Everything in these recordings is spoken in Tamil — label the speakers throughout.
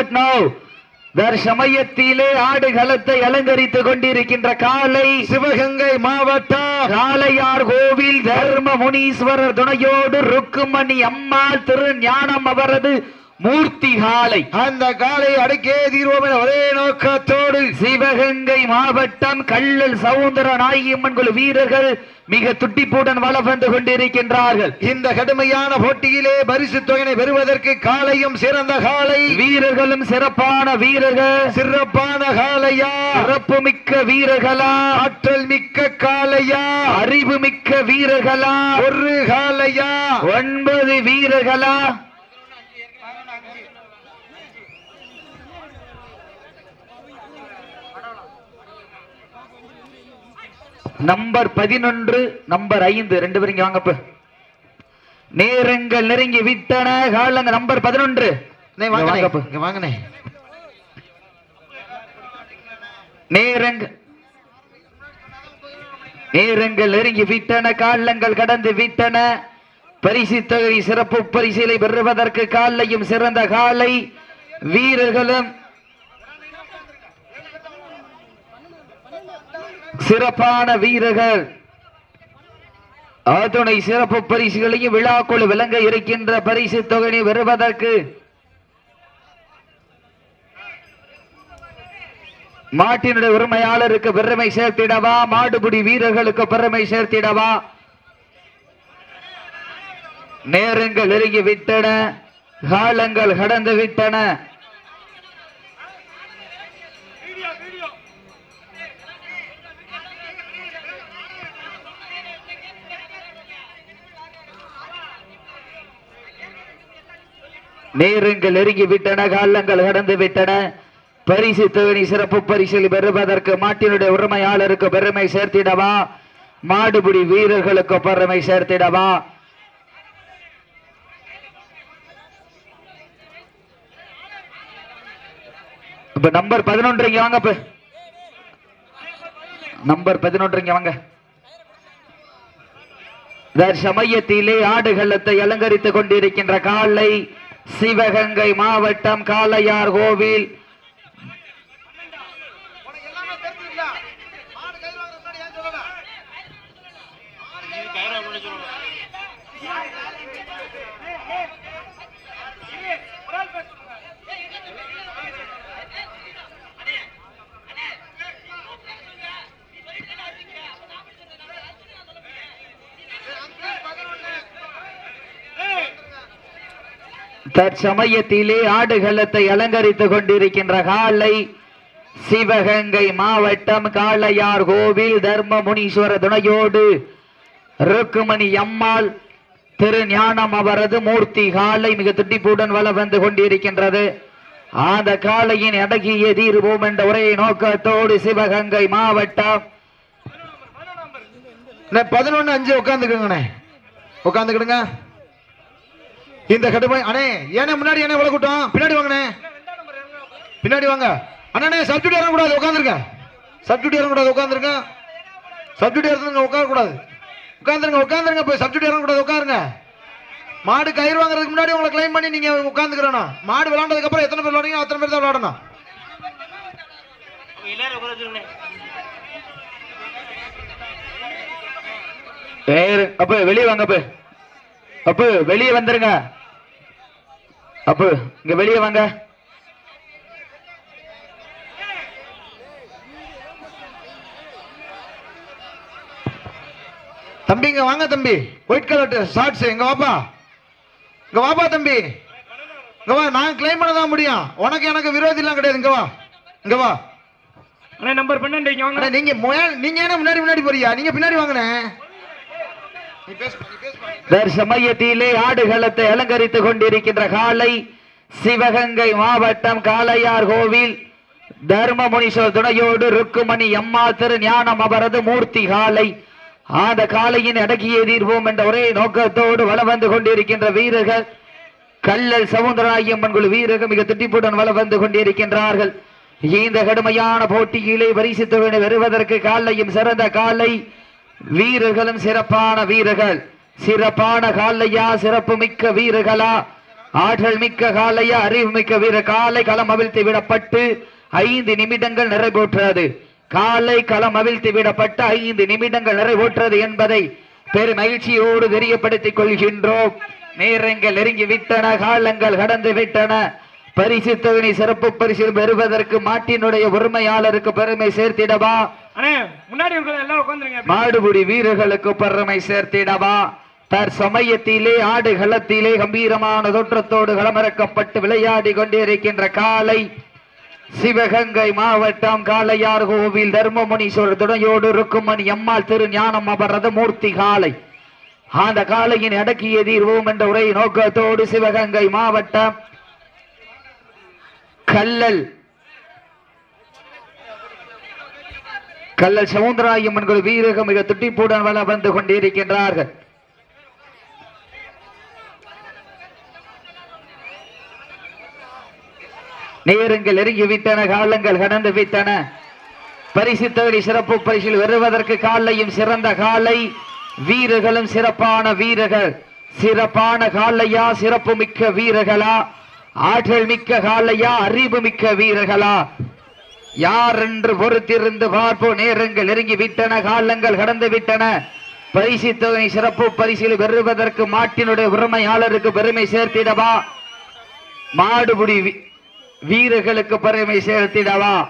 Speaker 1: ஸ்டார்ட் நவ் தற்சமயத்திலே ஆடுகளத்தை அலங்கரித்துக் கொண்டிருக்கின்ற காலை
Speaker 2: சிவகங்கை மாவட்டம்
Speaker 1: காளையார் கோவில் தர்ம முனீஸ்வரர் துணையோடு ருக்குமணி அம்மாள் திரு ஞானம் அவரது மூர்த்தி காலை.
Speaker 2: அந்த காலை அடக்கே தீர்வோம் என ஒரே நோக்கத்தோடு
Speaker 1: சிவகங்கை மாவட்டம் கள்ளல் சவுந்தர நாயம்மன் குழு வீரர்கள் மிக துட்டிப்புடன் வளம் வந்து கொண்டிருக்கின்றார்கள்.
Speaker 2: இந்த கடுமையான போட்டியிலே பரிசு தொகையினை பெறுவதற்கு காலையும் சிறந்த காலை.
Speaker 1: வீரர்களும் சிறப்பான வீரர்கள்.
Speaker 2: சிறப்பான காலையா?
Speaker 1: சிறப்பு மிக்க வீரர்களா?
Speaker 2: ஆற்றல் மிக்க காலையா?
Speaker 1: அறிவு மிக்க வீரர்களா?
Speaker 2: ஒரு காலையா?
Speaker 1: ஒன்பது வீரர்களா? நம்பர் பதினொன்று நம்பர் ஐந்து ரெண்டு பேரும் இங்க வாங்கப்ப நேரங்கள் நெருங்கி விட்டன காலங்க நம்பர் பதினொன்று
Speaker 2: அண்ணே, வாங்கண்ணே.
Speaker 1: வாங்கப்ப.
Speaker 2: இங்க வாங்கண்ணே
Speaker 1: நேரங்க நேரங்கள் நெருங்கி விட்டன காலங்கள் கடந்து விட்டன பரிசு தொகை சிறப்பு பரிசிலை பெறுவதற்கு காலையும் சிறந்த காலை வீரர்களும் சிறப்பான வீரர்கள். அத்துணை சிறப்பு பரிசுகளையும் விழாக்குழு விளங்க இருக்கின்ற பரிசு தொகையை பெறுவதற்கு மாட்டினுடைய உரிமையாளருக்கு பெருமை சேர்த்திடவா? மாடுபிடி வீரர்களுக்கு பெருமை சேர்த்திடவா? நேரங்கள் நெருங்கி விட்டன காலங்கள் கடந்து விட்டன. நேரங்கள் நெருங்கி விட்டன காலங்கள் கடந்து விட்டன. பரிசு தொகை சிறப்பு பரிசில் பெறுவதற்கு மாட்டினுடைய உரிமையாளருக்கு பெருமை சேர்த்திடவா? மாடுபிடி வீரர்களுக்கு பெருமை சேர்த்திடவா? இப்ப நம்பர் பதினொன்று இங்க வாங்க இப்ப. நம்பர் பதினொன்று இங்க வாங்க. சமயத்திலே ஆடுகளத்தை அலங்கரித்துக் கொண்டிருக்கின்ற காலை சிவகங்கை மாவட்டம் காளையார் கோவில். தற்சமயத்திலே ஆடுகளத்தை அலங்கரித்துக் கொண்டிருக்கின்ற காலை சிவகங்கை மாவட்டம் காளையார் கோவில் தர்ம முனீஸ்வர துணையோடு ருக்குமணி அம்மாள் திரு ஞானம் அவரது மூர்த்தி காலை மிக துடிப்புடன் வள வந்து கொண்டிருக்கின்றது. அந்த காளையின் அடகிய தீர்வோம் என்ற ஒரே நோக்கத்தோடு சிவகங்கை மாவட்டம்.
Speaker 2: பதினொன்னு அஞ்சு உட்காந்துக்குங்கண்ணே உட்காந்துக்கிடுங்க இந்த கடுமை அண்ணே ஏனே முன்னாடி ஏனே இவ்வளவு கூட்டம். பின்னாடி வாங்கண்ணே. பின்னாடி வாங்க. அண்ணே சப்ஜெக்ட் இறங்கக்கூடாது உட்காந்துருங்க சப்ஜெக்ட் இறங்கக்கூடாது உட்காந்துருங்க சப்ஜெக்ட் இறங்குங்க உட்காரக்கூடாது. உட்காந்துருங்க உட்காந்துருங்க போய் சப்ஜெக்ட் இறங்கக்கூடாது உட்காருங்க. மாடு கயிறு வாங்குறதுக்கு முன்னாடி உங்களை கிளைம் பண்ணி நீங்க உட்காந்துக்கிறணும் மாடு விளாண்டதுக்கு அப்புறம் எத்தனை பேர் விளாடுங்க அத்தனை பேர் தான் விளாடணும்.
Speaker 1: ஏறு, அப்ப வெளியே வாங்க அப்ப. அப்ப வெளியே வந்துருங்க. அப்ப இங்க வெளியே வாங்க.
Speaker 2: தம்பி இங்க வாங்க தம்பி. ஒயிட் கலர் ஷார்ட்ஸ் இங்க வாப்பா. இங்க வாப்பா தம்பி. இங்க வா நான் கிளைம் பண்ண தான் முடியும். உனக்கு எனக்கு விரோதி எல்லாம் கிடையாது. இங்க வா. இங்க வா.
Speaker 3: அண்ணே நம்பர் பன்னெண்டு
Speaker 2: நீங்க நீங்க என்ன முன்னாடி முன்னாடி போறியா நீங்க பின்னாடி பேசு
Speaker 1: தற்சமயத்திலே ஆடுகளத்தை அலங்கரித்துக் கொண்டிருக்கின்ற காலை சிவகங்கை மாவட்டம் காளையார் கோவில் தர்மமுனீஸ்வரர் துணையோடு ருக்குமணி அம்மா திரு ஞானம் அவரது மூர்த்தி காலை. அந்த காலையின் அடக்கிய தீர்வோம் என்ற ஒரே நோக்கத்தோடு வள வந்து கொண்டிருக்கின்ற வீரர்கள். கள்ளல் சவுந்தரராயம்மன் குழு வீரர்கள் மிக திட்டிப்புடன் வள வந்து கொண்டிருக்கின்றார்கள். இந்த கடுமையான போட்டியிலே பரிசுத்தவனை வருவதற்கு காலையும் சிறந்த காலை. வீரர்களும் சிறப்பான வீரர்கள். சிறப்பான காலையா சிறப்பு மிக்க வீரர்களா? ஆற்றல் மிக்க காலையா அறிவு மிக்க வீர காலை களம் அவிழ்த்து விடப்பட்டு ஐந்து நிமிடங்கள் நிறைவேற்றது. காலை களம் அவிழ்த்து விடப்பட்டு ஐந்து நிமிடங்கள் நிறைவேற்றது என்பதை பெரும் மகிழ்ச்சியோடு தெரியப்படுத்திக் கொள்கின்றோம். நேரங்கள் நெருங்கி விட்டன காலங்கள் கடந்து விட்டன. பரிசு தொகுதி சிறப்பு பரிசில் பெறுவதற்கு மாட்டினுடைய உரிமையாளருக்கு பெருமை சேர்த்திடவா?
Speaker 3: முன்னாடி
Speaker 1: மாடுபிடி வீரர்களுக்கு பெருமை சேர்த்திடவா? தற்சமயத்திலே ஆடு களத்திலே கம்பீரமான தோற்றத்தோடு களமிறக்கப்பட்டு விளையாடி கொண்டிருக்கின்ற காலை சிவகங்கை மாவட்டம் காளையார் கோவில் தர்மமுனீஸ்வரர் துணையோடு ருக்குமணி அம்மாள் திரு ஞானம் அபரத மூர்த்தி காலை அந்த காலையின் அடக்கிய தீர்வோம் என்ற உரை நோக்கத்தோடு சிவகங்கை மாவட்டம் கல்லல். கல்லல் சவுந்தராயம் என்கிற வீரகம் மிக துட்டிப்புடன் வள வந்து கொண்டிருக்கின்றார்கள். நேரங்கள் நெருங்கி விட்டன காலங்கள் கடந்து விட்டன. பரிசு தகுதி சிறப்பு பரிசில் வருவதற்கு காலையும் சிறந்த காலை. வீரர்களும் சிறப்பான வீரர்கள். சிறப்பான காலையா சிறப்பு மிக்க வீரர்களா? ஆற்றல் மிக்க காலையா அறிவு மிக்க வீரர்களா? யார் என்று பொறுத்திருந்து பார்ப்போம். நேரங்கள் நெருங்கி விட்டன காலங்கள் கடந்து விட்டன பரிசு தொகை சிறப்பு பரிசில் பெறுவதற்கு மாட்டினுடைய உரிமையாளருக்கு பெருமை சேர்த்திடவா? மாடுபிடி வீ- வீரர்களுக்கு பெருமை சேர்த்திடவா?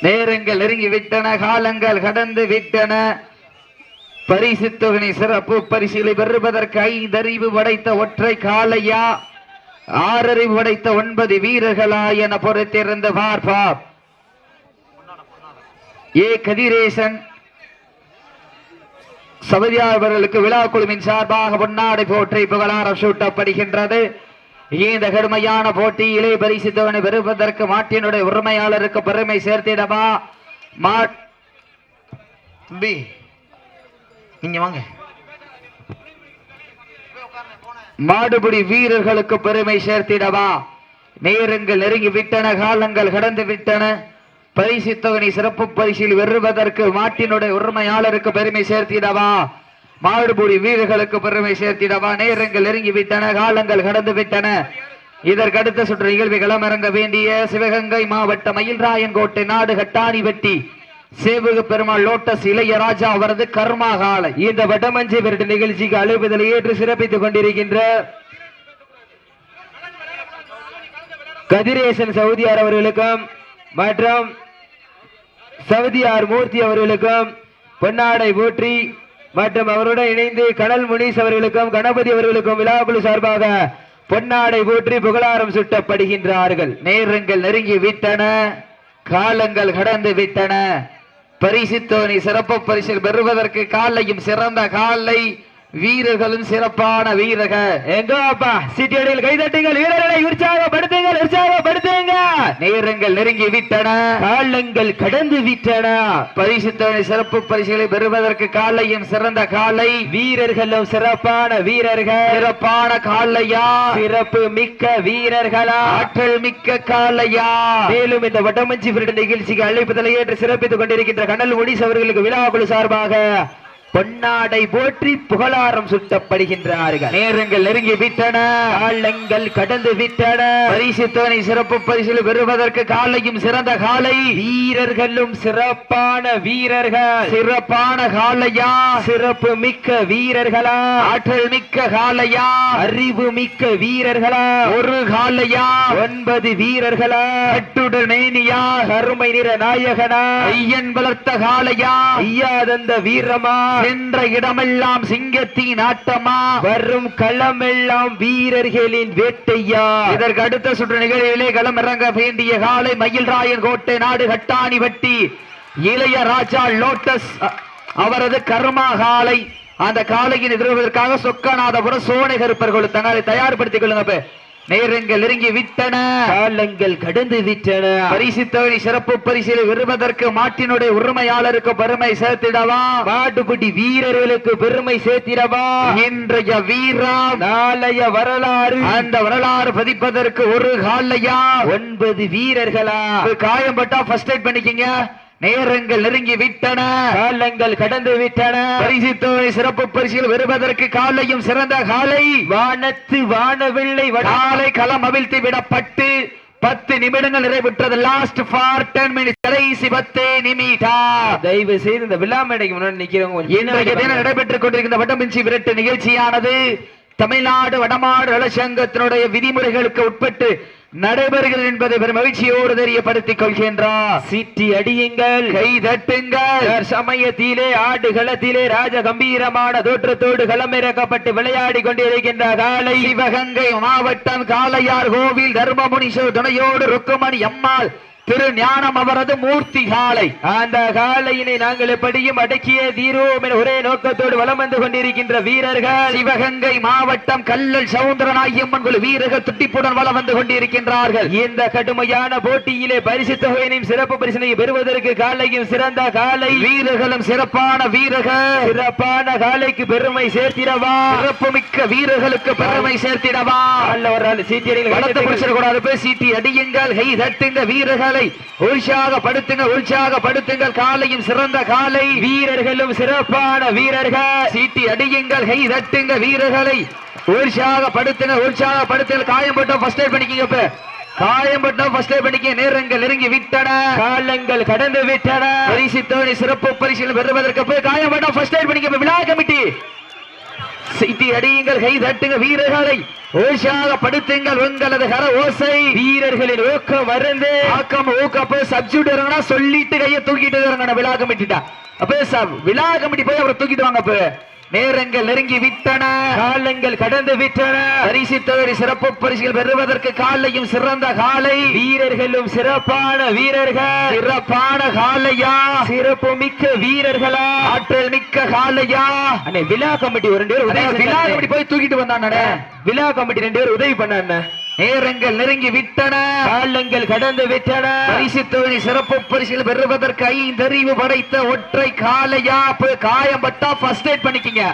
Speaker 1: நேரங்கள் நெருங்கி விட்டன காலங்கள் கடந்து விட்டன பரிசு சிறப்பு பரிசுகளை பெறுவதற்கு ஐந்தறிவு படைத்த ஒற்றை காளையா? ஆறறிவு படைத்த ஒன்பது வீரர்களா என பொறுத்திருந்த பார்ப்பா ஏ கதிரேசன். சபதியாளர்களுக்கு விழா குழுவின் சார்பாக பொன்னாடை போற்றி புகழாரம் சூட்டப்படுகின்றது. இந்த கடுமையான போட்டியிலே பரிசுத்தவனை பெறுவதற்கு மாட்டினுடைய உரிமையாளருக்கு பெருமை சேர்த்திடமா
Speaker 2: மாட் நீங்க வாங்க.
Speaker 1: மாடுபிடி வீரர்களுக்கு பெருமை சேர்த்திடவா? நேரங்கள் நெருங்கி விட்டன காலங்கள் கடந்து விட்டன பரிசு தொகை சிறப்பு பரிசில் வெறுவதற்கு மாட்டினுடைய உரிமையாளருக்கு பெருமை சேர்த்திடவா? மாடுபுடி வீரர்களுக்கு பெருமை சேர்த்திடவா? நேரங்கள் நெருங்கி விட்டன காலங்கள் கடந்து விட்டன இதற்கடுத்த சுற்று நிகழ்வு களமிறங்க வேண்டிய சிவகங்கை மாவட்ட மயில்ராயன் கோட்டை நாடு கட்டாணி வெட்டி சேவக பெருமாள் லோட்டஸ் இளையராஜா அவரது கர்மா காலை இந்த வடமஞ்சி விரட்டு நிகழ்ச்சிக்கு அழைப்புதலை ஏற்று சிறப்பித்துக் கொண்டிருக்கின்ற கதிரேசன் சவுதியார் அவர்களுக்கும் மற்றும் சவுதியார் மூர்த்தி அவர்களுக்கும் பொன்னாடை போற்றி மற்றும் அவருடன் இணைந்து கடல் முனீஸ் அவர்களுக்கும் கணபதி அவர்களுக்கும் விழாக்குழு சார்பாக பொன்னாடை போற்றி புகழாரம் சுட்டப்படுகின்றார்கள். நேரங்கள் நெருங்கி விட்டன காலங்கள் கடந்து விட்டன. பரிசு சிறப்பு பரிசில் பெறுவதற்கு காலையும் சிறந்த காலை வீரர்களும் சிறப்பான வீரர்கள். எங்க அப்பா சிட்டியடியில் கைதட்டுங்கள் வீரர்களை உற்சாகப்படுத்துங்கள் உற்சாகப்படுத்துங்க. நேரங்கள் நெருங்கி விட்டன காலங்கள் கடந்து விட்டன. பரிசு சிறப்பு பரிசுகளை பெறுவதற்கு காலையும் சிறந்த காலை. வீரர்களும் சிறப்பான வீரர்கள். சிறப்பான காலையா? சிறப்பு மிக்க வீரர்களா? ஆற்றல் மிக்க காலையா? மேலும் இந்த வட்டமஞ்சி நிகழ்ச்சிக்கு அழைப்புதலை ஏற்று சிறப்பித்துக் கொண்டிருக்கின்ற கனல் ஒடிஸ் அவர்களுக்கு விழாக்குழு சார்பாக பொன்னாடை போற்றி புகழாரம் சுட்டப்படுகின்றார்கள். நேரங்கள் நெருங்கி விட்டன. காலங்கள் கடந்து விட்டன. பரிசு சிறப்பு பரிசில் பெறுவதற்கு காலையும் சிறந்த காலை. வீரர்களும் சிறப்பான வீரர்கள். சிறப்பான காலையா? சிறப்பு மிக்க வீரர்களா? ஆற்றல் மிக்க காலையா? அறிவு மிக்க வீரர்களா? ஒரு காலையா? ஒன்பது வீரர்களா? கட்டுடல் மேனியா? கருமை நிற நாயகனா? ஐயன் வளர்த்த காலையா? ஐயாதந்த வீரமா? சென்ற இடமெல்லாம் சிங்கத்தின் ஆட்டமா? வரும் களமெல்லாம் வீரர்களின் வேட்டையா? இதற்கு அடுத்த சுற்று நிகழ்விலே களம் இறங்க வேண்டிய காலை மயில்ராயன் கோட்டை நாடு கட்டாணி வட்டி இளைய ராஜா லோட்டஸ் அவரது கர்மா காலை அந்த காலையின் எதிர்வதற்காக சொக்கநாதபுரம் சோனை கருப்பர்கள் தங்களை தயார்படுத்திக் கொள்ளுங்க. நேரங்கள் நெருங்கி விட்டன. காலங்கள் கடந்து விட்டன. பரிசு தொகை சிறப்பு பரிசிலை பெறுவதற்கு மாட்டினுடைய உரிமையாளருக்கு பெருமை சேர்த்திடவா? மாட்டுப்பிடி வீரர்களுக்கு பெருமை சேர்த்திடவா? இன்றைய வீரம் நாளைய வரலாறு. அந்த வரலாறு பதிப்பதற்கு ஒரு காலையா? ஒன்பது வீரர்களா? காயம்பட்டா ஃபர்ஸ்ட் எய்ட் பண்ணிக்கங்க. நேரங்கள் நெருங்கி விட்டன.
Speaker 4: காலங்கள் கடந்து விட்டன.
Speaker 1: பரிசு தொகை சிறப்பு பரிசில் வருவதற்கு காலையும் சிறந்த காலை.
Speaker 4: வானத்து வானவில்லை
Speaker 1: காலை களம் அவிழ்த்து விடப்பட்டு பத்து நிமிடங்கள் நிறைவுற்றது. லாஸ்ட் ஃபார் டென் மினிட்ஸ் கடைசி பத்து நிமிடம்
Speaker 4: தயவு செய்து இந்த விழா மேடைக்கு முன்னாடி நிக்கிறவங்க
Speaker 1: இன்றைய தினம் நடைபெற்றுக் கொண்டிருக்கின்ற வட்டமிஞ்சி விரட்டு நிகழ்ச்சியானது தமிழ்நாடு வடமாடு நலச்சங்கத்தினுடைய விதிமுறைகளுக்கு உட்பட்டு நடைபெறுகிறது என்பதை பெரும் மகிழ்ச்சியோடு தெரியப்படுத்திக் கொள்கின்றார்
Speaker 4: சீட்டி அடியுங்கள்.
Speaker 1: கை தட்டுங்கள்.
Speaker 4: சமயத்திலே ஆடு களத்திலே ராஜ கம்பீரமான தோற்றத்தோடு களமிறக்கப்பட்டு விளையாடி கொண்டிருக்கின்ற காலை.
Speaker 1: சிவகங்கை மாவட்டம் காளையார் கோவில் தர்மமுனீஸ்வரர் துணையோடு ருக்குமணி அம்மாள் திரு ஞானம் அவரது மூர்த்தி காலை
Speaker 4: அந்த காலையினை நாங்கள் எப்படியும் அடக்கிய தீரோம் என ஒரே நோக்கத்தோடு வலம் வந்து கொண்டிருக்கின்ற வீரர்கள்
Speaker 1: சிவகங்கை மாவட்டம் கல்லல் சவுந்தரநாயம்மன் குழு வீரர்கள் துட்டிப்புடன் வளம் வந்து கொண்டிருக்கின்றார்கள்.
Speaker 4: இந்த கடுமையான போட்டியிலே பரிசு தொகையினையும் சிறப்பு பரிசினை பெறுவதற்கு காலையும் சிறந்த காலை.
Speaker 1: வீரர்களும் சிறப்பான வீரர்கள்.
Speaker 4: சிறப்பான காலைக்கு பெருமை சேர்த்திடவா.
Speaker 1: சிறப்புமிக்க வீரர்களுக்கு பெருமை சேர்த்திடவா.
Speaker 4: நல்ல ஒரு ஆள் சீட்டியடிகள்
Speaker 1: வளர்த்து பிடிச்சிடக்கூடாது சீட்டி அடியுங்கள். கை தட்டுங்க வீரர்களை. உற்சாகப்படுத்துங்க உற்சாகப்படுத்துங்கள் காலையும் சிறந்த காலை.
Speaker 4: வீரர்களும் சிறப்பான வீரர்கள்.
Speaker 1: சீட்டி அடியுங்கள் கை தட்டுங்க வீரர்களை. உற்சாகப்படுத்துங்க உற்சாகப்படுத்துங்க காயம் போட்டோம் ஃபர்ஸ்ட் எய்ட் பண்ணிக்கங்க இப்ப. காயம்பட்டோம் ஃபர்ஸ்ட் எய்ட் பண்ணிக்க நேரங்கள் நெருங்கி விட்டன.
Speaker 4: காலங்கள் கடந்து விட்டன.
Speaker 1: பரிசு தோணி சிறப்பு பரிசீலனை பெறுவதற்கு போய் காயம்பட்டோம் ஃபர்ஸ்ட் எய்ட் பண்ணிக்க விழா கமிட்டி சீட்டி அடியுங்கள் கை தட்டுங்க வீரர்களை. உற்சாகப்படுத்துங்கள் உங்களது கர ஓசை.
Speaker 4: வீரர்களின் ஊக்கம் வருந்து.
Speaker 1: ஆக்கம் ஊக்கப்போ சப்ஜூட் இறங்கினா சொல்லிட்டு கையை தூக்கிட்டு இறங்கணும். விழா கமிட்டிட்டா அப்ப விழா கமிட்டி போய் அவரை தூக்கிட்டு வாங்க அப்ப. நேரங்கள் நெருங்கி விட்டன.
Speaker 4: காலங்கள் கடந்து விட்டன.
Speaker 1: பரிசு தொகை சிறப்பு பரிசுகள் பெறுவதற்கு காலையும் சிறந்த காலை.
Speaker 4: வீரர்களும் சிறப்பான வீரர்கள்.
Speaker 1: சிறப்பான காலையா?
Speaker 4: சிறப்பு மிக்க வீரர்களா?
Speaker 1: ஆற்றல் மிக்க காலையா?
Speaker 4: அண்ணே விழா கமிட்டி ஒரு ரெண்டு பேர்
Speaker 1: விழா. கமிட்டி போய் தூக்கிட்டு வந்தானே.
Speaker 4: விழா கமிட்டி ரெண்டு பேர் உதவி பண்ண.
Speaker 1: நேரங்கள் நெருங்கி விட்டன.
Speaker 4: காலங்கள் கடந்து விட்டன.
Speaker 1: பரிசு சிறப்பு பரிசுகள் பெறுவதற்கு ஐந்தறிவு படைத்த ஒற்றை காலையா காயம் பட்டா ஃபர்ஸ்ட் எய்ட் பண்ணிக்கிங்க.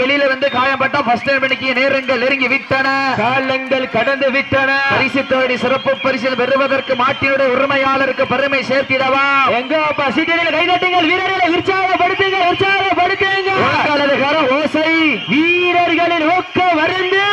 Speaker 1: வெளியில வந்து காயம் பட்டா ஃபர்ஸ்ட் எய்ட் பண்ணிக்கிங்க. நேரங்கள் நெருங்கி விட்டன.
Speaker 4: காலங்கள் கடந்து விட்டன.
Speaker 1: பரிசு சிறப்பு பரிசுகள் பெறுவதற்கு மாட்டினுடைய உரிமையாளருக்கு பெருமை சேர்த்திடவா.
Speaker 4: எங்க அப்பா சீட்டியடிகள் கைதட்டுங்கள். வீரர்களை உற்சாகப்படுத்துங்க உற்சாகப்படுத்துங்க
Speaker 1: உங்களது கர ஓசை.
Speaker 4: வீரர்களின் ஊக்கம் மருந்து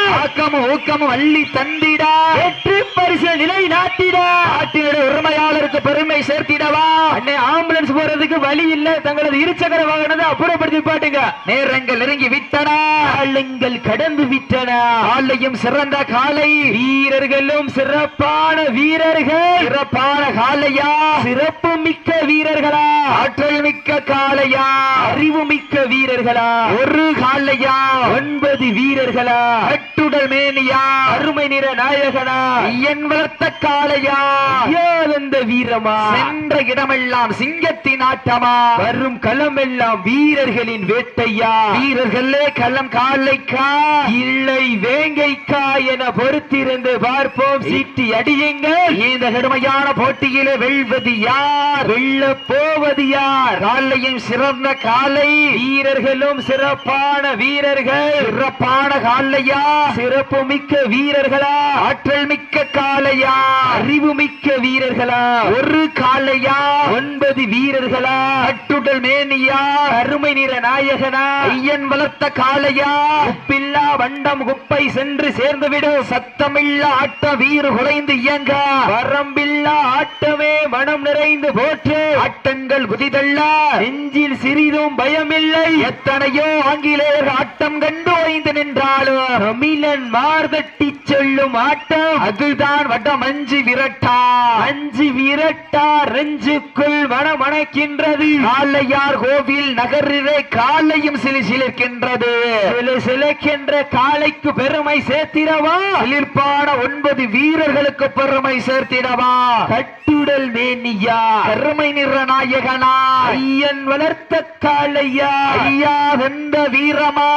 Speaker 1: ஆக்கமும் ஊக்கமும் அள்ளி தந்திட.
Speaker 4: வெற்றி பரிசு நிலை நாட்டிட
Speaker 1: நாட்டினுடைய உரிமையாளருக்கு பெருமை சேர்த்திடவா.
Speaker 4: அண்ணே ஆம்புலன்ஸ் போறதுக்கு வழி இல்ல. தங்களது இருசக்கர வாகனத்தை அப்புறப்படுத்தி பாட்டுங்க
Speaker 1: நேரங்கள் நெருங்கி விட்டன.
Speaker 4: காலங்கள் கடந்து விட்டன.
Speaker 1: காலையும் சிறந்த காலை.
Speaker 4: வீரர்களும் சிறப்பான வீரர்கள்.
Speaker 1: சிறப்பான காலையா.
Speaker 4: சிறப்பு மிக்க வீரர்களா.
Speaker 1: ஆற்றல் மிக்க காலையா.
Speaker 4: அறிவு மிக்க வீரர்களா.
Speaker 1: ஒரு காலையா.
Speaker 4: ஒன்பது வீரர்களா.
Speaker 1: கட்டுடல் மேனியா
Speaker 4: அருமை நிற நாயகனா.
Speaker 1: ஐயன் வளர்த்த காலையா
Speaker 4: ஐயானந்த வீரமா?
Speaker 1: சென்ற இடமெல்லாம் சிங்கத்தின் ஆட்டமா.
Speaker 4: வரும் களமெல்லாம் வீரர்களின் வேட்டையா.
Speaker 1: வீரர்களே களம் காலைக்கா.
Speaker 4: இல்லை வேங்கைக்கா என பொறுத்திருந்து பார்ப்போம். சீட்டி அடியுங்கள்.
Speaker 1: இந்த கடுமையான போட்டியிலே வெல்வது யார்?
Speaker 4: வெல்ல போவது யார்?
Speaker 1: காலையும் சிறந்த காலை.
Speaker 4: வீரர்களும் சிறப்பான வீரர்கள்.
Speaker 1: சிறப்பான காலையா?
Speaker 4: சிறப்பு மிக்க வீரர்களா?
Speaker 1: ஆற்றல் மிக்க காலையா
Speaker 4: அறிவு மிக்க வீரர்களா?
Speaker 1: ஒரு காலையா
Speaker 4: ஒன்பது வீரர்களா?
Speaker 1: கட்டுடல் மேனியா?
Speaker 4: அருமை நிற நாயகனா?
Speaker 1: ஐயன் வளர்த்த காலையா
Speaker 4: உப்பில்லா வண்டம் குப்பை சென்று சேர்ந்துவிடும்
Speaker 1: சத்தமில்ல ஆட்ட வீறு குலைந்து இயங்க.
Speaker 4: வரம்பில்லா ஆட்டமே மனம் நிறைந்து போற்று.
Speaker 1: ஆட்டங்கள் குதிதல்ல
Speaker 4: நெஞ்சில் சிறிதும் பயமில்லை.
Speaker 1: எத்தனையோ ஆங்கிலேயர் ஆட்டம் கண்டு ஓய்ந்து நின்றாலும்.
Speaker 4: தமிழன் மார்தட்டி சொல்லும் ஆட்டம்
Speaker 1: அதுதான் வட மஞ்சு விரட்டா.
Speaker 4: அஞ்சு விரட்டா ரெஞ்சுக்குள் மனமணக்கின்றது.
Speaker 1: காளையார் கோவில் நகரிலே காலையும் சிலி சிலிர்க்கின்றது.
Speaker 4: சிலு சிலைக்கின்ற காளைக்கு பெருமை சேர்த்திடவா?
Speaker 1: சிலிர்ப்பான ஒன்பது வீரர்களுக்கு பெருமை சேர்த்திடவா?
Speaker 4: கட்டுடல் மேனியா.
Speaker 1: பெருமை நிற நாயகனா?
Speaker 4: ஐயன் வளர்த்த காளையா?
Speaker 1: ஐயா வெந்த வீரமா?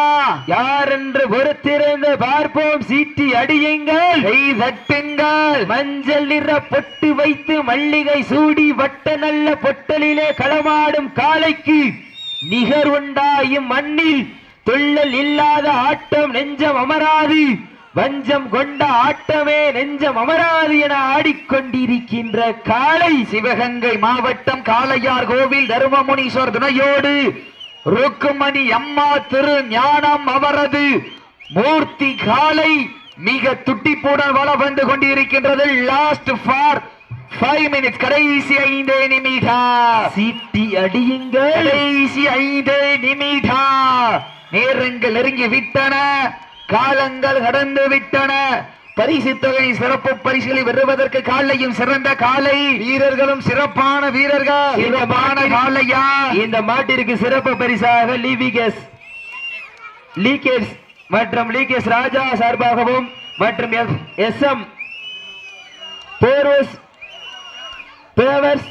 Speaker 4: யார் என்று பொறுத்திருந்து பார்ப்போம் சீட்டி அடியுங்கள்.
Speaker 1: கை தட்டுங்கள்.
Speaker 4: மஞ்சள் நிற பொட்டு வைத்து மல்லிகை சூடி வட்ட நல்ல பொட்டலிலே களமாடும் காளைக்கு நிகர் உண்டாயும் மண்ணில் துள்ளல் இல்லாத ஆட்டம் நெஞ்சம் அமராது. வஞ்சம் கொண்ட ஆட்டமே நெஞ்சம் அமராது என ஆடிக்கொண்டிருக்கின்ற காளை
Speaker 1: சிவகங்கை மாவட்டம் காளையார் கோவில் தருமமுனீஸ்வர் துணையோடு ருக்குமணி அம்மா திரு ஞானம் அவரது மூர்த்தி காளை மிக துட்டிப்புடன் வளம் வந்து கொண்டிருக்கின்றது. லாஸ்ட் ஃபார் ஃபைவ் மினிட்ஸ் கடைசி ஐந்து நிமிடம்
Speaker 4: சீட்டி அடியுங்கள்.
Speaker 1: கடைசி ஐந்து நிமிடம் நேரங்கள் நெருங்கி விட்டன. காலங்கள் கடந்து விட்டன. பரிசு தொகை சிறப்பு பரிசுகளை பெறுவதற்கு காலையும் சிறந்த காலை.
Speaker 2: வீரர்களும் சிறப்பான வீரர்கள்.
Speaker 1: சிறப்பான காலையா?
Speaker 4: இந்த மாட்டிற்கு சிறப்பு பரிசாக லீவிகேஸ் லீகேஸ் மற்றும் லீகேஸ் ராஜா சார்பாகவும் மற்றும் எஸ் எம் போர்வஸ் பேவர்ஸ்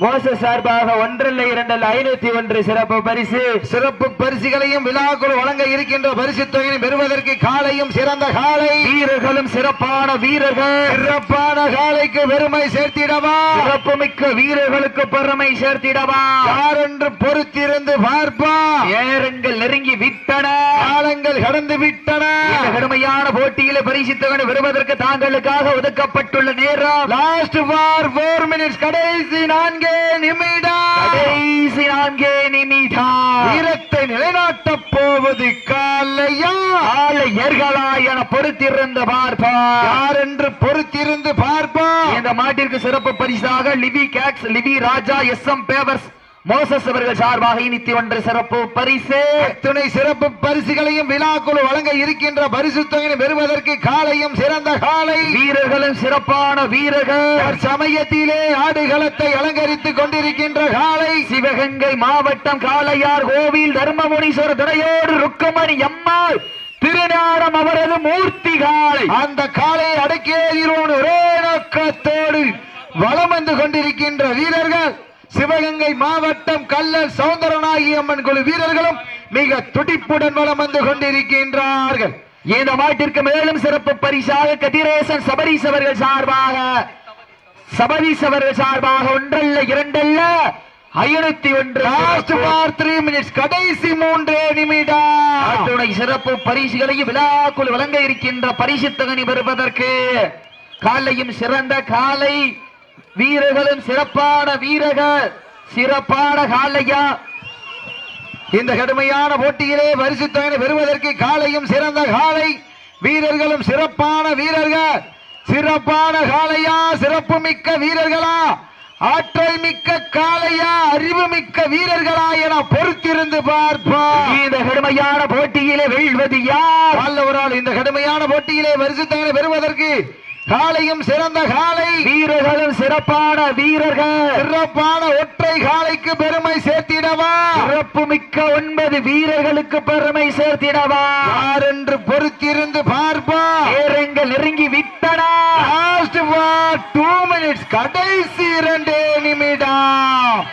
Speaker 4: மோசஸ் சார்பாக ஒன்றல்ல இரண்டல்ல ஐநூத்தி ஒன்று சிறப்பு பரிசு.
Speaker 2: சிறப்பு பரிசுகளையும் விழாக்குள் வழங்க இருக்கின்ற பரிசு தொகையை பெறுவதற்கு காலையும் சிறந்த காலை.
Speaker 1: வீரர்களும் சிறப்பான வீரர்கள்.
Speaker 2: சிறப்பான காலைக்கு பெருமை சேர்த்திடவா?
Speaker 1: சிறப்புமிக்க வீரர்களுக்கு பெருமை சேர்த்திடவா?
Speaker 2: யார் என்று பொறுத்திருந்து பார்ப்பா?
Speaker 1: நேரங்கள் நெருங்கி விட்டன.
Speaker 2: காலங்கள் கடந்து விட்டன.
Speaker 1: கடுமையான போட்டியில பரிசுத்தவன் பெறுவதற்கு தாங்களுக்காக ஒதுக்கப்பட்டுள்ள நேரம்.
Speaker 2: லாஸ்ட் ஃபார் போர் மினிட்ஸ் கடைசி நான்கே நிமிடம்
Speaker 1: கடைசி நான்கே நிமிடம்
Speaker 2: வீரத்தை நிலைநாட்டப் போவது காலையா?
Speaker 1: ஆளையர்களா என பொறுத்திருந்த பார்ப்பா.
Speaker 2: யார் என்று பொறுத்திருந்து பார்ப்பா?
Speaker 1: இந்த மாட்டிற்கு சிறப்பு பரிசாக Libi cakes Libi Raja S M pavers Moses அவர்கள் சார்பாக இனித்தி ஒன்று சிறப்பு பரிசு.
Speaker 2: துணை சிறப்பு பரிசுகளையும் விழாக்குழு வழங்க இருக்கின்ற பரிசு தொகையை பெறுவதற்கு காலையும் சிறந்த காலை.
Speaker 1: வீரர்களும் சிறப்பான வீரர்கள்.
Speaker 2: சமயத்திலே ஆடுகளத்தை அலங்கரித்துக் கொண்டிருக்கின்ற காலை.
Speaker 1: சிவகங்கை மாவட்டம் காளையார் கோவில் தர்மமுனீஸ்வர துணையோடு ருக்கமணி அம்மாள் திருநாடம் அவரது மூர்த்தி காளை.
Speaker 2: அந்த காலை அடக்கேதிரோடு ஒரே நோக்கத்தோடு வலம் வந்து கொண்டிருக்கின்ற வீரர்கள் சிவகங்கை மாவட்டம் கல்லல் சவுந்தரநாயகி அம்மன் குழு வீரர்களும் மிக துடிப்புடன் வலம் வந்து கொண்டிருக்கின்றார்கள்.
Speaker 1: இந்த மாட்டிற்கு மேலும் சிறப்பு பரிசாக கதிரேசன் சபரீஸ் அவர்கள் சார்பாக சபரீஸ் அவர்கள் சார்பாக ஒன்றல்ல இரண்டல்ல ஐநூத்தி ஒன்று.
Speaker 2: லாஸ்ட் த்ரீ மினிட்ஸ் கடைசி மூன்றே நிமிடம்.
Speaker 1: சிறப்பு பரிசுகளையும் விழாக்குள் வழங்க இருக்கின்ற பரிசு தகனி பெறுவதற்கு காலையும் சிறந்த காலை வீரர்களும் சிறப்பான வீரர்கள் சிறப்பான காலையா.
Speaker 2: இந்த கடுமையான போட்டியிலே பரிசு தொகையை பெறுவதற்கு காலையும் சிறந்த காலை. வீரர்களும் சிறப்பான வீரர்கள். சிறப்பான காளையா சிறப்பு மிக்க வீரர்களா. ஆற்றல் மிக்க காளையா அறிவு மிக்க வீரர்களா என பொறுத்திருந்து பார்ப்போம்
Speaker 1: இந்த கடுமையான போட்டியிலே வெல்வது யார்?
Speaker 2: வல்லவரால் இந்த கடுமையான போட்டியிலே தொகையை பெறுவதற்கு காலையும் சிறந்த காலை.
Speaker 1: வீரர்களும் சிறப்பான வீரர்கள்.
Speaker 2: சிறப்பான ஒற்றை காலைக்கு பெருமை சேர்த்திடவா?
Speaker 1: சிறப்பு மிக்க ஒன்பது வீரர்களுக்கு பெருமை சேர்த்திடவா?
Speaker 2: யார் என்று பொறுத்திருந்து பார்ப்பா
Speaker 1: நேரங்கள் நெருங்கி விட்டன.
Speaker 2: லாஸ்ட் டூ மினிட்ஸ் கடைசி இரண்டு நிமிடம்.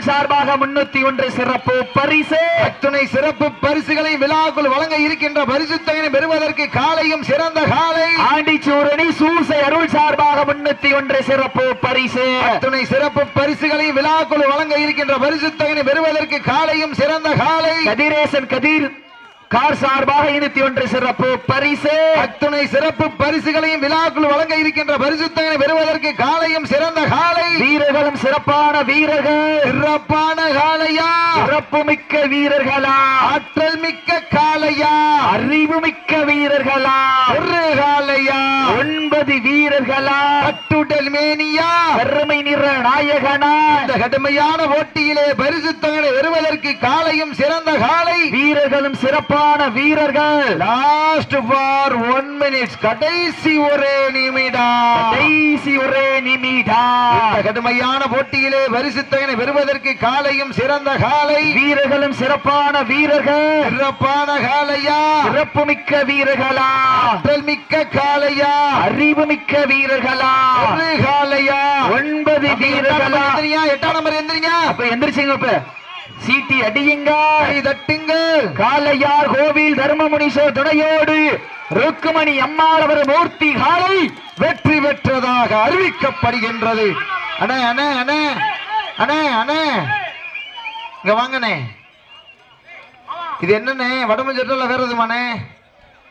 Speaker 1: சார்பாக முன்னூத்தி ஒன்று சிறப்பு பரிசு.
Speaker 2: அத்துணை சிறப்பு பரிசுகளை விழாக்குள் வழங்க இருக்கின்ற பரிசு தொகையை பெறுவதற்கு காலையும் சிறந்த காலை.
Speaker 1: ஆண்டிச்சூரணி சூசை அருள் சார்பாக முன்னூத்தி ஒன்று சிறப்பு பரிசு.
Speaker 2: அத்துணை சிறப்பு பரிசுகளை விழாக்குள் வழங்க இருக்கின்ற பரிசு தொகையை பெறுவதற்கு காலையும் சிறந்த காலை.
Speaker 1: கதிரேசன் கதிர் கார் சார்பாக இருநூத்தி ஒன்று சிறப்பு பரிசு.
Speaker 2: அத்துணை சிறப்பு பரிசுகளையும் விழாக்குள் வழங்க இருக்கின்ற பரிசு தொகையை பெறுவதற்கு காலையும் சிறந்த காலை.
Speaker 1: வீரர்களும் சிறப்பான வீரர்கள்.
Speaker 2: சிறப்பான காலையா?
Speaker 1: சிறப்பு மிக்க வீரர்களா?
Speaker 2: ஆற்றல் மிக்க காலையா?
Speaker 1: அறிவு மிக்க வீரர்களா?
Speaker 2: ஒரு காலையா?
Speaker 1: ஒன்பது வீரர்களா?
Speaker 2: கட்டுடல் மேனியா?
Speaker 1: பெருமை நிற நாயகனா?
Speaker 2: இந்த கடுமையான போட்டியிலே பரிசு தொகை பெறுவதற்கு காலையும் சிறந்த காலை.
Speaker 1: வீரர்களும் சிறப்பான வீரர்கள்.
Speaker 2: லாஸ்ட் ஃபார் ஒன் மினிட்ஸ் கடைசி ஒரே நிமிடம்.
Speaker 1: கடைசி ஒரே நிமிடம்.
Speaker 2: இந்த கடுமையான போட்டியிலே பரிசு தொகை பெறுவதற்கு காலையும் சிறந்த காலை.
Speaker 1: வீரர்களும் சிறப்பான வீரர்கள்.
Speaker 2: சிறப்பான காலையா?
Speaker 1: சிறப்பு மிக்க வீரர்களா?
Speaker 2: ஆற்றல் மிக்க காலையா?
Speaker 1: அறிவு மிக்க வீரர்களா?
Speaker 2: ஒரு காலையா?
Speaker 1: ஒன்பது வீரர்களா?
Speaker 2: எட்டாம் நம்பர் எந்திரிங்க.
Speaker 1: அப்ப எந்திரிச்சிங்க இப்ப சீட்டி அடியுங்க.
Speaker 2: கை தட்டுங்கள்
Speaker 1: காளையார் கோவில் தர்மமுனீஸ்வர் துணையோடு ருக்குமணி அம்மாள் அவர் மூர்த்தி காலை
Speaker 2: வெற்றி பெற்றதாக அறிவிக்கப்படுகின்றது. அண்ணே அண்ணே அண்ணே அண்ணே அண்ணே. இங்க வாங்கண்ணே. இது என்னண்ணே? வடமஞ்சட்டா வேற எதுமாண்ணே